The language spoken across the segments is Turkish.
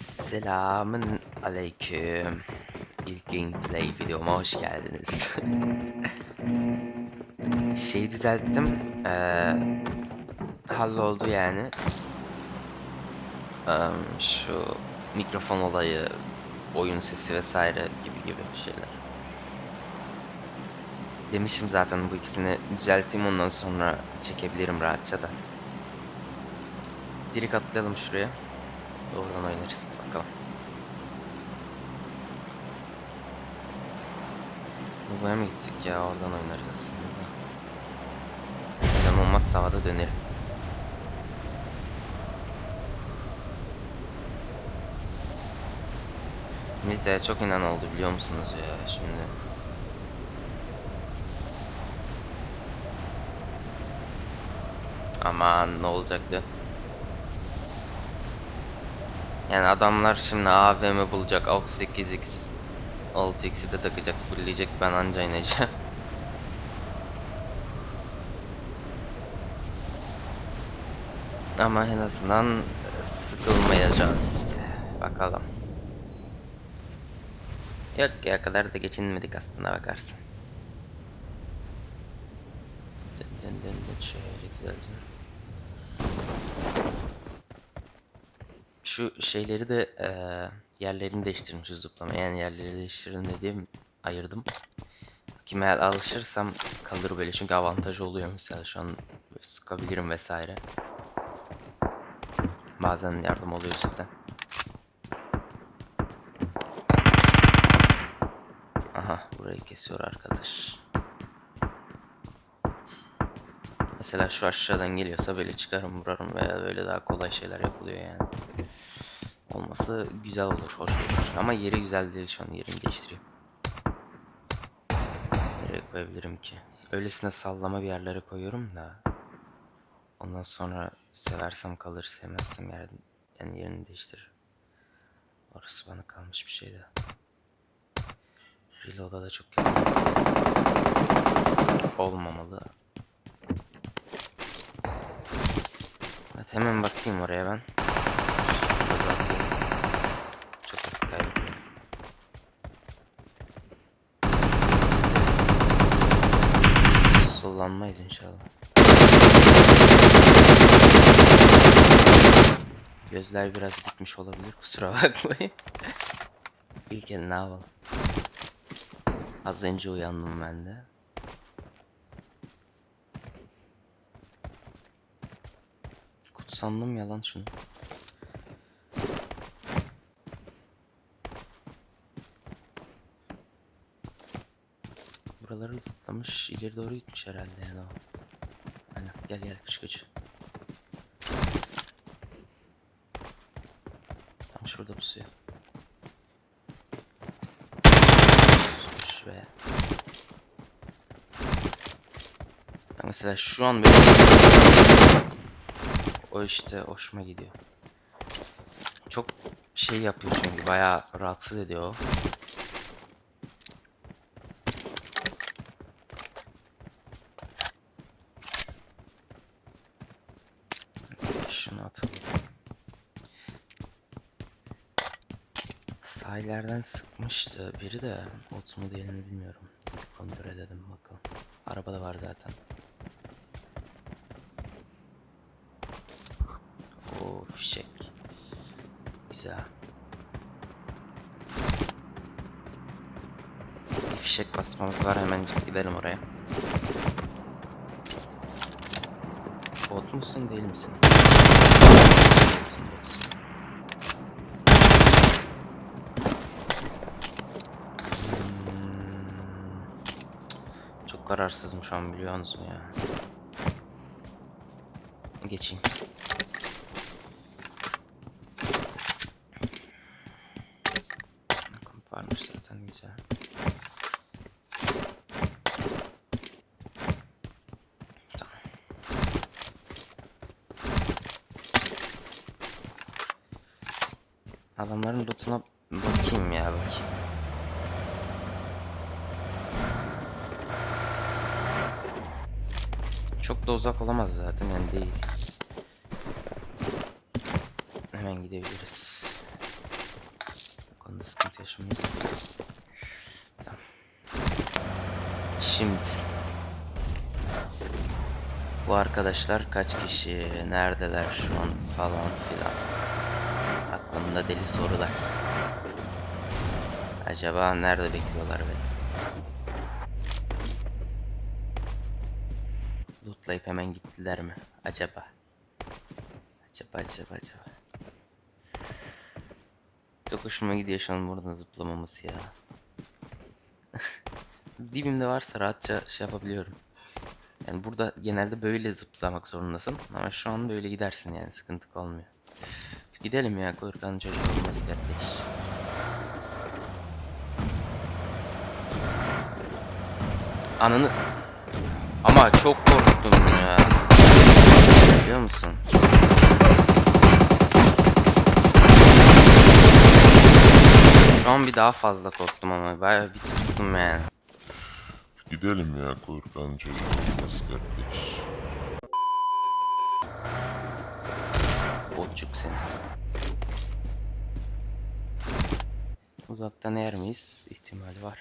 Selamın aleyküm. İlk gameplay videoma hoş geldiniz. Şeyi düzelttim. Ee, halloldu yani. Ee, şu mikrofon olayı, oyun sesi vesaire gibi gibi şeyler. Demişim zaten bu ikisini düzelteyim ondan sonra çekebilirim rahatça da. Direkt atlayalım şuraya. Oradan oynarız bakalım. Babaya mı gitsek ya oradan oynarız aslında. Neden olmaz havada dönerim. Militeye çok inan oldu biliyor musunuz ya şimdi. Aman ne olacaktı? Yani adamlar şimdi AVM bulacak, AUX 8X, 6X'i de takacak, fullleyecek ben anca ineceğim. Ama en azından sıkılmayacağız. Bakalım. Yok ya kadar da geçinmedik aslında bakarsın. Dön dön dön dön şöyle güzelce. Şu şeyleri de eee yerlerini değiştirmişiz zıplama. Yani yerleri değiştirin dediğim ayırdım. Kime alışırsam kalır böyle çünkü avantaj oluyor mesela şu an sıkabilirim vesaire. Bazen yardım oluyor cidden. Aha burayı kesiyor arkadaş. Mesela şu aşağıdan geliyorsa böyle çıkarım vurarım veya böyle daha kolay şeyler yapılıyor yani. Olması güzel olur, hoş olur. Ama yeri güzel değil şu an yerini değiştireyim. Nereye koyabilirim ki? Öylesine sallama bir yerlere koyuyorum da. Ondan sonra seversem kalır, sevmezsem yer, yani yerini değiştiririm. Orası bana kalmış bir şey de. Reload'a da çok kötü. Olmamalı. Evet hemen basayım oraya ben. Şurada atayım. Çok vakit kaybetmeyelim. Sollanmayız inşallah. Gözler biraz gitmiş olabilir kusura bakmayın. İlken ne yapalım? Az önce uyandım ben de. Kutsandım yalan şunu. Buraları tutlamış, ileri doğru gitmiş herhalde yani o. Aynen, gel gel kış kış. Tam şurada pusuyor. Sus be. Bak mesela şu an benim... O işte hoşuma gidiyor. Çok şey yapıyor çünkü bayağı rahatsız ediyor o. Şunu atalım. Sahillerden sıkmıştı biri de ot mu değil mi bilmiyorum. Kontrol edelim bakalım. Araba da var zaten. O fişek. Güzel. Bir fişek basmamız var hemen gidelim oraya. Bot musun değil misin? Botsun botsun. Hmm. Çok kararsızım şu an biliyor musun ya? Geçeyim. Komp varmış zaten güzel. Adamların lootuna bakayım ya bakayım. Çok da uzak olamaz zaten yani değil. Hemen gidebiliriz. Bu sıkıntı yaşamayız. Tamam. Şimdi. Bu arkadaşlar kaç kişi, neredeler şu an falan filan. Aklımda deli sorular. Acaba nerede bekliyorlar beni? Lootlayıp hemen gittiler mi? Acaba? Acaba acaba acaba. Çok hoşuma gidiyor şu an buradan zıplamaması ya. Dibimde varsa rahatça şey yapabiliyorum. Yani burada genelde böyle zıplamak zorundasın. Ama şu an böyle gidersin yani sıkıntı olmuyor. Gidelim ya korkan çocuk olmaz kardeş. Ananı... Ama çok korktum ya. Biliyor musun? Şu an bir daha fazla korktum ama bayağı bir tırsım yani. Gidelim ya korkan çocuk olmaz kardeş. Botçuk seni. Uzaktan yer miyiz? İhtimali var.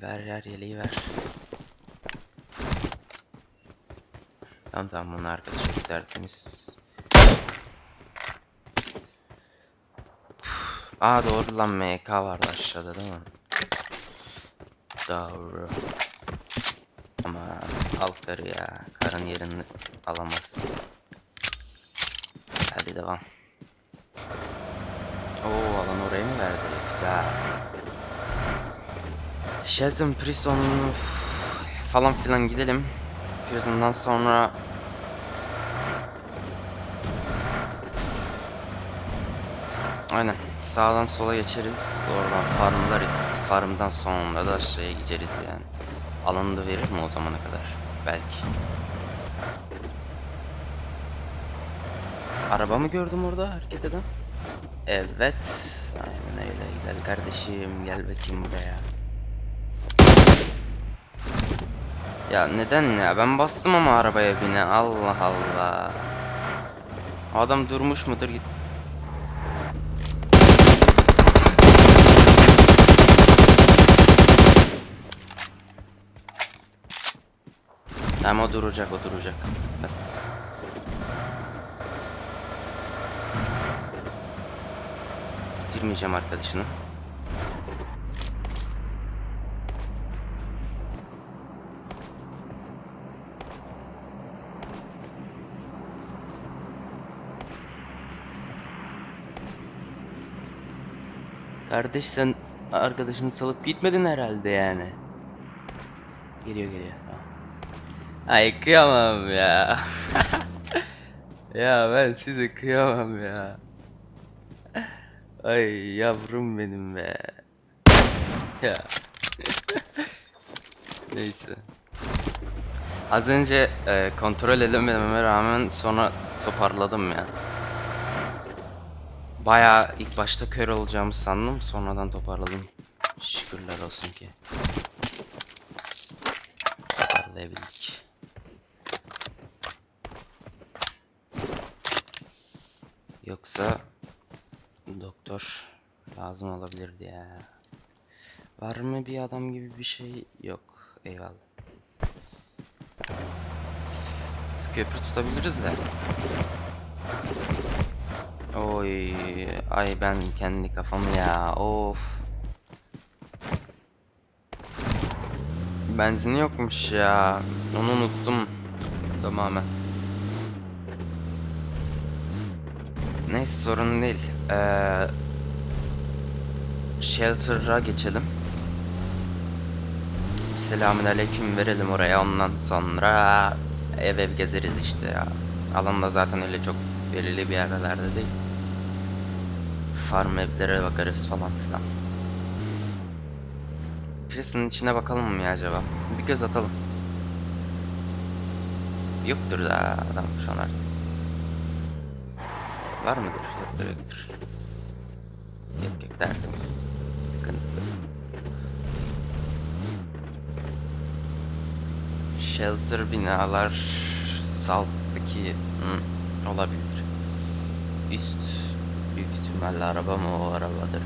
Ver ver yeleği ver. Tamam tamam bunun arkadaşı çok tertemiz. Aa doğru lan MK vardı aşağıda değil mi? Doğru. Ama altları ya. Karın yerini alamaz. Hadi devam. Oo alan oraya mı verdi? Güzel. Shelton Prison falan filan gidelim. Prison'dan sonra Aynen. Sağdan sola geçeriz. Oradan farmlarız. Farmdan sonra da aşağıya gideriz yani. Alanı da verir mi o zamana kadar? Belki. Araba mı gördüm orada hareket eden? Evet. Aynen öyle. Güzel kardeşim. Gel bakayım buraya. Ya neden ya? Ben bastım ama arabaya bine. Allah Allah. Adam durmuş mudur? Git. Tamam o duracak o duracak. Bas. Bitirmeyeceğim arkadaşını. Kardeş sen arkadaşını salıp gitmedin herhalde yani. Geliyor geliyor. Ay kıyamam ya. ya ben size kıyamam ya. Ay yavrum benim be. Ya. Neyse. Az önce e, kontrol edemememe rağmen sonra toparladım ya. Baya ilk başta kör olacağımı sandım sonradan toparladım. Şükürler olsun ki. Toparlayabildik. Yoksa doktor lazım olabilirdi ya. Var mı bir adam gibi bir şey? Yok. Eyvallah. Köprü tutabiliriz de. Oy, ay ben kendi kafamı ya. Of. Benzin yokmuş ya. Onu unuttum tamamen. Neyse sorun değil. Ee, shelter'a geçelim. Selamünaleyküm verelim oraya ondan sonra ev ev gezeriz işte ya. Alan da zaten öyle çok belirli bir yerlerde değil. Farm evlere bakarız falan filan. Birisinin içine bakalım mı ya acaba? Bir göz atalım. Yoktur da adam şu an artık. Var mıdır? Yoktur yoktur. Yok yok derdimiz. sıkıntı. Shelter binalar salttaki hı, olabilir. Üst ihtimalle araba mı o arabadır.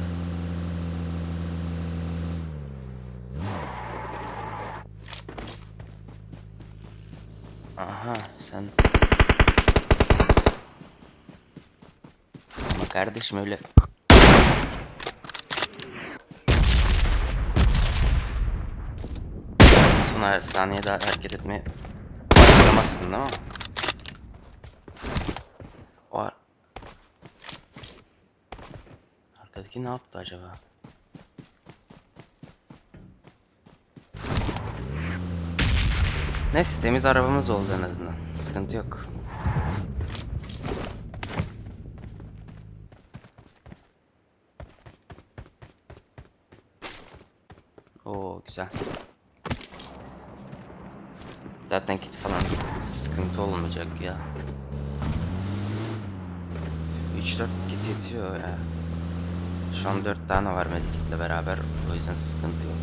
Aha sen Ama kardeşim öyle Son her saniye daha hareket etmeye başlamazsın değil mi? O ar- Arkadaki ne yaptı acaba? Neyse temiz arabamız oldu en azından. Sıkıntı yok. Oo güzel. Zaten kit falan sıkıntı olmayacak ya. 3-4 kit yetiyor ya. Şu an 4 tane var medikitle beraber. O yüzden sıkıntı yok.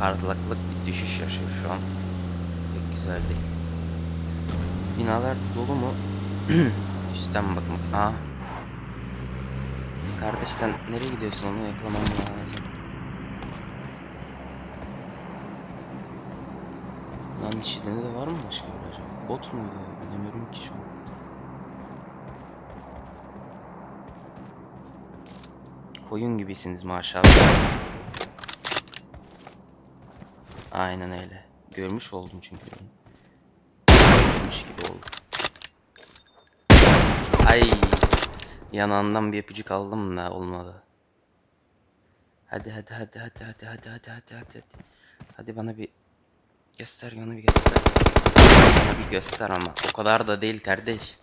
Parlaklık bir düşüş yaşıyor şu an. Pek güzel değil. Binalar dolu mu? Üstten bakmak. Aa. Kardeş sen nereye gidiyorsun onu yakalamam lazım. İçinde de var mı başka bir acaba? Bot muydu? Bilmiyorum ki şu an. Koyun gibisiniz maşallah. Aynen öyle. Görmüş oldum çünkü. Görmüş gibi oldum. Ay. Yanağından bir öpücük aldım da olmadı. Hadi hadi hadi hadi hadi hadi hadi hadi hadi hadi. Hadi bana bir göster bana bir göster. Bana bir göster ama o kadar da değil kardeş.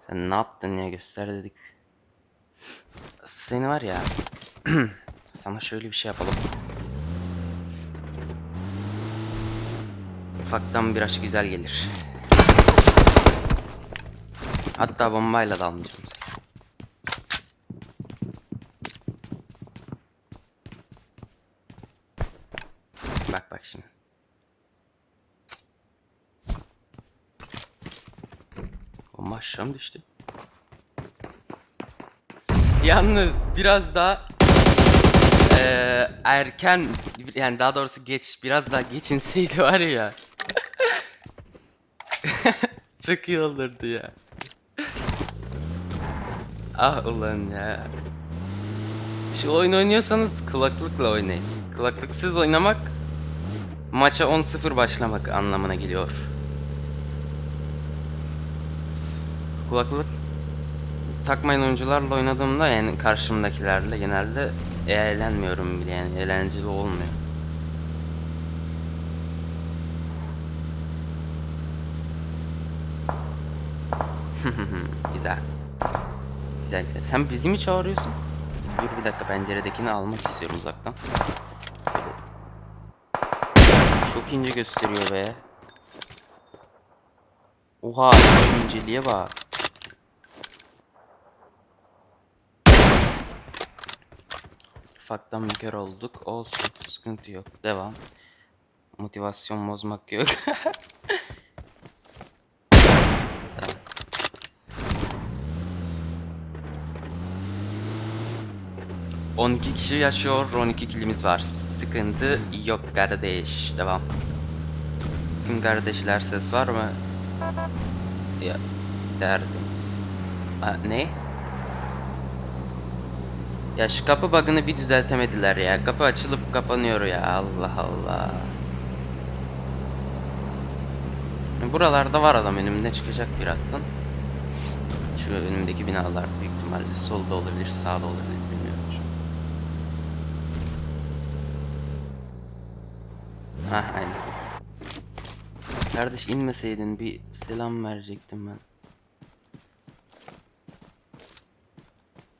Sen ne yaptın ya göster dedik. Seni var ya. sana şöyle bir şey yapalım. Ufaktan biraz güzel gelir. Hatta bombayla da almayacağım. Bak bak şimdi. Bomba aşağı mı düştü? Yalnız biraz daha eee, erken yani daha doğrusu geç biraz daha geçinseydi var ya. Çok iyi olurdu ya. Ah ulan ya. Şu oyun oynuyorsanız kulaklıkla oynayın. Kulaklıksız oynamak maça 10-0 başlamak anlamına geliyor. Kulaklık takmayan oyuncularla oynadığımda yani karşımdakilerle genelde eğlenmiyorum bile yani eğlenceli olmuyor. güzel. Güzel güzel. Sen bizi mi çağırıyorsun? Dur bir dakika penceredekini almak istiyorum uzaktan. Çok ince gösteriyor be. Oha şu inceliğe bak. Ufaktan bir kör olduk. Olsun sıkıntı yok. Devam. Motivasyon bozmak yok. Tamam. ...12 kişi yaşıyor, 12 kilimiz var. Sıkıntı yok kardeş. Devam. Tüm kardeşler ses var mı? Ya derdimiz. Ha, ne? Ya şu kapı bug'ını bir düzeltemediler ya. Kapı açılıp kapanıyor ya. Allah Allah. Buralarda var adam önümde çıkacak birazdan. Şu önümdeki binalar büyük ihtimalle solda olabilir, sağda olabilir bilmiyorum. Hah aynen. Kardeş inmeseydin bir selam verecektim ben.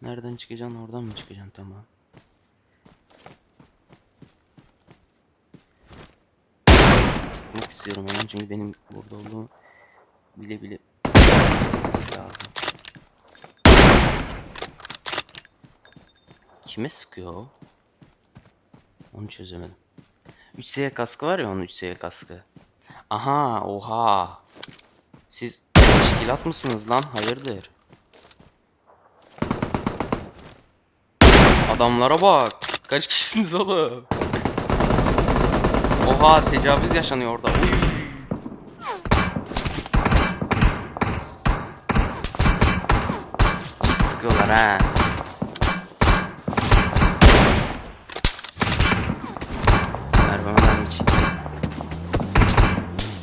Nereden çıkacaksın? Oradan mı çıkacaksın? Tamam. Sıkmak istiyorum hemen çünkü benim burada olduğumu bile bile lazım. Kime sıkıyor? Onu çözemedim. 3 seviye kaskı var ya onun 3 seviye kaskı. Aha oha. Siz teşkilat mısınız lan? Hayırdır? Adamlara bak. Kaç kişisiniz oğlum? Oha tecavüz yaşanıyor orada. Uy. Sıkıyorlar ha.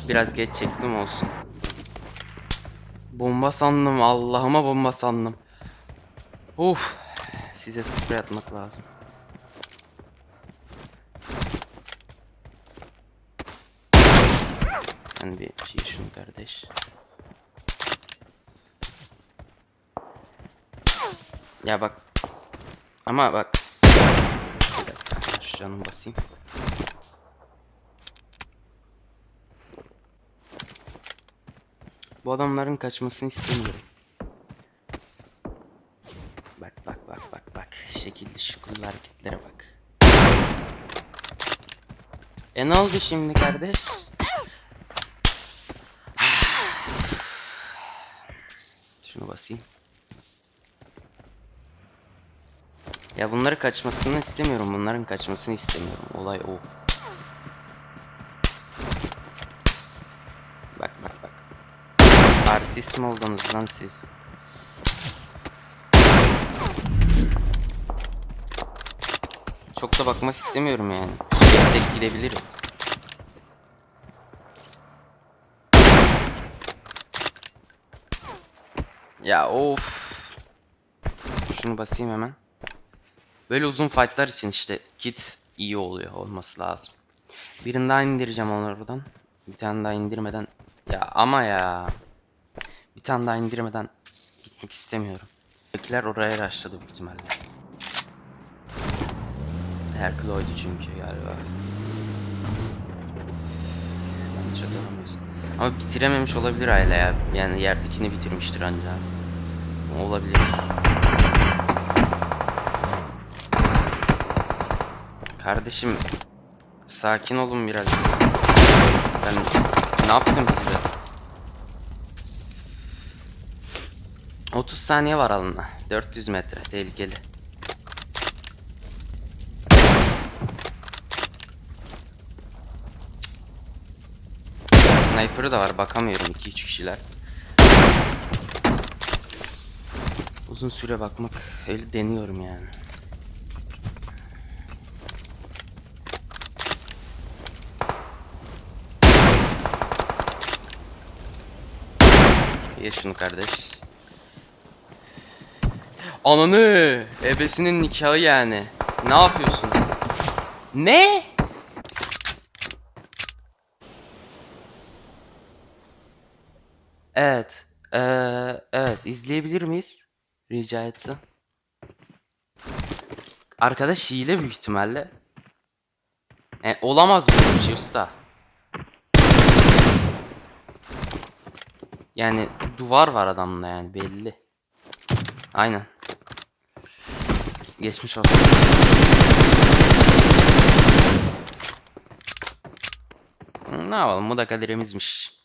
Biraz geç çektim olsun. Bomba sandım Allah'ıma bomba sandım. Uf. Size sprey atmak lazım. Sen bir şey şunu kardeş. Ya bak. Ama bak. Bir dakika. Şu canım basayım. Bu adamların kaçmasını istemiyorum. Bak bak bak bak bak. Şukullu hareketlere bak. E ne oldu şimdi kardeş? Şunu basayım. Ya bunları kaçmasını istemiyorum. Bunların kaçmasını istemiyorum. Olay o. Bak bak bak. Artist mi oldunuz lan siz? Çok da bakmak istemiyorum yani. Şeye tek gidebiliriz. Ya of. Şunu basayım hemen. Böyle uzun fightlar için işte kit iyi oluyor olması lazım. Birini daha indireceğim oradan. Bir tane daha indirmeden. Ya ama ya. Bir tane daha indirmeden gitmek istemiyorum. Bekler oraya başladı büyük ihtimalle. Herculoid'u çünkü galiba. Yanlış hatırlamıyorsam. Ama bitirememiş olabilir hala ya. Yani yerdekini bitirmiştir ancak. Olabilir. Kardeşim sakin olun biraz. Ben ne yaptım size? 30 saniye var alına. 400 metre tehlikeli. Sniper'ı da var bakamıyorum 2-3 kişiler. Uzun süre bakmak öyle deniyorum yani. Ye şunu kardeş. Ananı! Ebesinin nikahı yani. Ne yapıyorsun? Ne? Evet. Ee, evet. izleyebilir miyiz? Rica etsem. Arkadaş hile büyük ihtimalle. E, olamaz böyle bir şey usta. Yani duvar var adamda yani belli. Aynen. Geçmiş olsun. Ne yapalım bu da kaderimizmiş.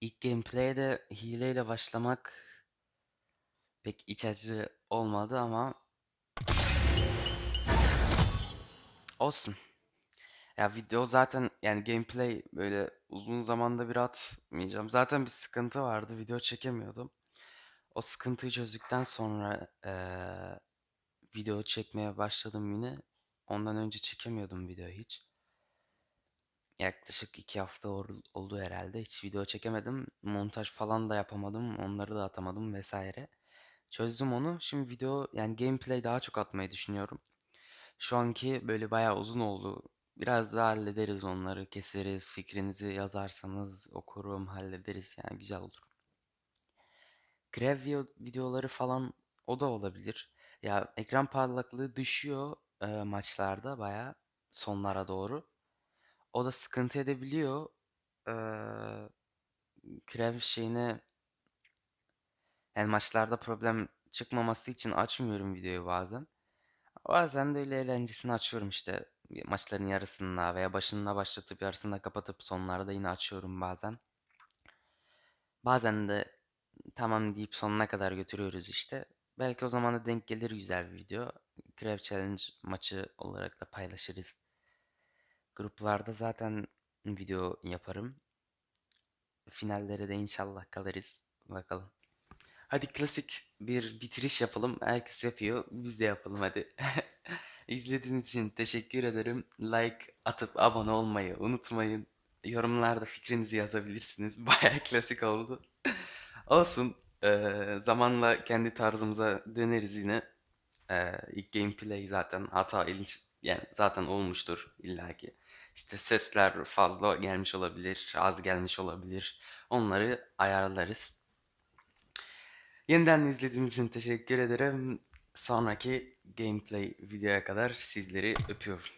İlk gameplay'de hileyle başlamak pek iç acı olmadı ama olsun. Ya video zaten yani gameplay böyle uzun zamanda bir atmayacağım. Zaten bir sıkıntı vardı. Video çekemiyordum. O sıkıntıyı çözdükten sonra eee, video çekmeye başladım yine. Ondan önce çekemiyordum video hiç. Yaklaşık iki hafta ol- oldu herhalde. Hiç video çekemedim. Montaj falan da yapamadım. Onları da atamadım vesaire. Çözdüm onu. Şimdi video yani gameplay daha çok atmayı düşünüyorum. Şu anki böyle bayağı uzun oldu. Biraz daha hallederiz onları. Keseriz. Fikrinizi yazarsanız okurum, hallederiz. Yani güzel olur. Grev video- videoları falan o da olabilir. Ya ekran parlaklığı düşüyor e, maçlarda bayağı sonlara doğru. O da sıkıntı edebiliyor. Eee Krev şeyine yani maçlarda problem çıkmaması için açmıyorum videoyu bazen. Bazen de öyle eğlencesini açıyorum işte maçların yarısında veya başında başlatıp yarısında kapatıp sonlarda yine açıyorum bazen. Bazen de tamam deyip sonuna kadar götürüyoruz işte. Belki o zaman da denk gelir güzel bir video. Crave Challenge maçı olarak da paylaşırız. Gruplarda zaten video yaparım. Finallere de inşallah kalırız. Bakalım. Hadi klasik bir bitiriş yapalım. Herkes yapıyor. Biz de yapalım hadi. İzlediğiniz için teşekkür ederim. Like atıp abone olmayı unutmayın. Yorumlarda fikrinizi yazabilirsiniz. Baya klasik oldu. Olsun. eee, zamanla kendi tarzımıza döneriz yine. Eee ilk gameplay zaten hata ilginç yani zaten olmuştur illaki. İşte sesler fazla gelmiş olabilir, az gelmiş olabilir. Onları ayarlarız. Yeniden izlediğiniz için teşekkür ederim. Sonraki gameplay videoya kadar sizleri öpüyorum.